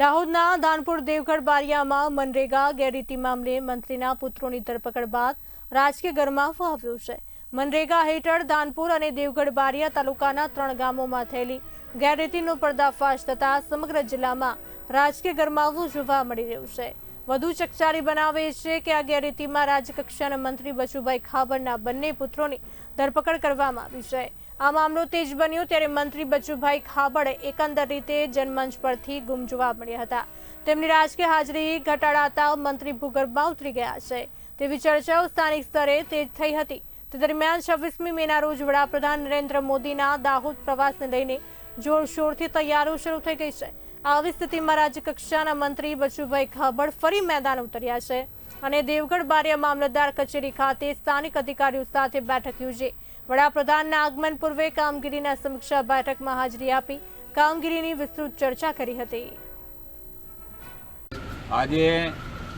દાહોદના દાનપુર દેવગઢ બારિયામાં મનરેગા ગેરરીતિ મામલે મંત્રીના પુત્રોની ધરપકડ બાદ રાજકીય ગરમાવો આવ્યો છે. મનરેગા હેઠળ દાનપુર અને દેવગઢ બારિયા તાલુકાના ત્રણ ગામોમાં થયેલી ગેરરીતિનો પર્દાફાશ થતા સમગ્ર જિલ્લામાં રાજકીય ગરમાવો જોવા મળી રહ્યું છે. વધુ ચકચારી બનાવે છે કે આ ગેરરીતિમાં રાજ્યકક્ષાના મંત્રી બચુભાઈ ખાબડના બંને પુત્રોની ધરપકડ કરવામાં આવી છે. આ મામલો તેજ બન્યો ત્યારે મંત્રી બચુભાઈ ખાબડ એકંદર રીતે જનમંચ પરથી ગુમ જોવા મળ્યા હતા. તેમની રાજકીય હાજરી ઘટાડાતા મંત્રી ભૂગર્ભમાં ઉતરી ગયા છે. તેવી ચર્ચાઓ સ્થાનિક સ્તરે તેજ થઈ હતી. તે દરમિયાન છવ્વીસમી મેના રોજ વડાપ્રધાન નરેન્દ્ર મોદીના દાહોદ પ્રવાસને લઈને જોરશોરથી તૈયારીઓ શરૂ થઈ ગઈ છે. આવી સ્થિતિમાં રાજ્યકક્ષાના મંત્રી બચુભાઈ ખાબડ ફરી મેદાન ઉતર્યા છે. અને દેવગઢ બારિયા મામલતદાર કચેરી ખાતે સ્થાનિક અધિકારીઓ સાથે બેઠક યોજી. વડાપ્રધાનના આગમન પૂર્વે કામગીરીના સમીક્ષા બેઠકમાં હાજરી આપી કામગીરીની વિસ્તૃત ચર્ચા કરી હતી. આજે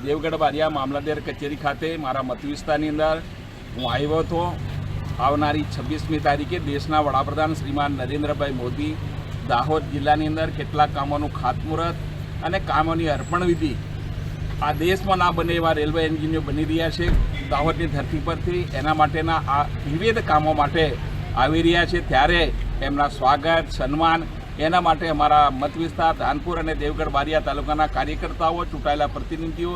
દેવગઢ બારિયા મામલતદાર કચેરી ખાતે મારા મત વિસ્તારની અંદર હું આવ્યો હતો. આવનારી છવ્વીસમી તારીખે દેશના વડાપ્રધાન શ્રીમાન નરેન્દ્રભાઈ મોદી દાહોદ જિલ્લાની અંદર કેટલાક કામોનું ખાતમુહૂર્ત અને કામોની અર્પણ વિધિ આ દેશમાં ના બને એવા રેલવે એન્જિનિયર બની રહ્યા છે. દાહોદની ધરતી પરથી એના માટેના આ વિવિધ કામો માટે આવી રહ્યા છે. ત્યારે એમના સ્વાગત, સન્માન, એના માટે અમારા મત વિસ્તાર ધાનપુર અને દેવગઢ બારિયા તાલુકાના કાર્યકર્તાઓ, ચૂંટાયેલા પ્રતિનિધિઓ,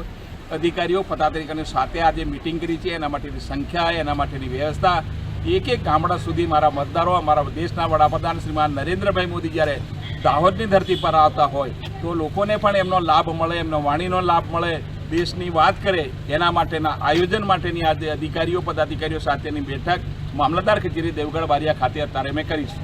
અધિકારીઓ પદાધિકારીઓ સાથે આજે મિટિંગ કરી છે. એના માટેની સંખ્યા, એના માટેની વ્યવસ્થા, એક એક ગામડા સુધી મારા મતદારો, અમારા દેશના વડાપ્રધાન શ્રીમાન નરેન્દ્રભાઈ મોદી જ્યારે દાહોદની ધરતી પર આવતા હોય તો લોકોને પણ એમનો લાભ મળે, એમનો વાણીનો લાભ મળે, દેશની વાત કરે, એના માટેના આયોજન માટેની આજે અધિકારીઓ, પદાધિકારીઓ સાથેની બેઠક મામલતદાર કચેરી દેવગઢ બારિયા ખાતે અત્યારે મેં કરીશ.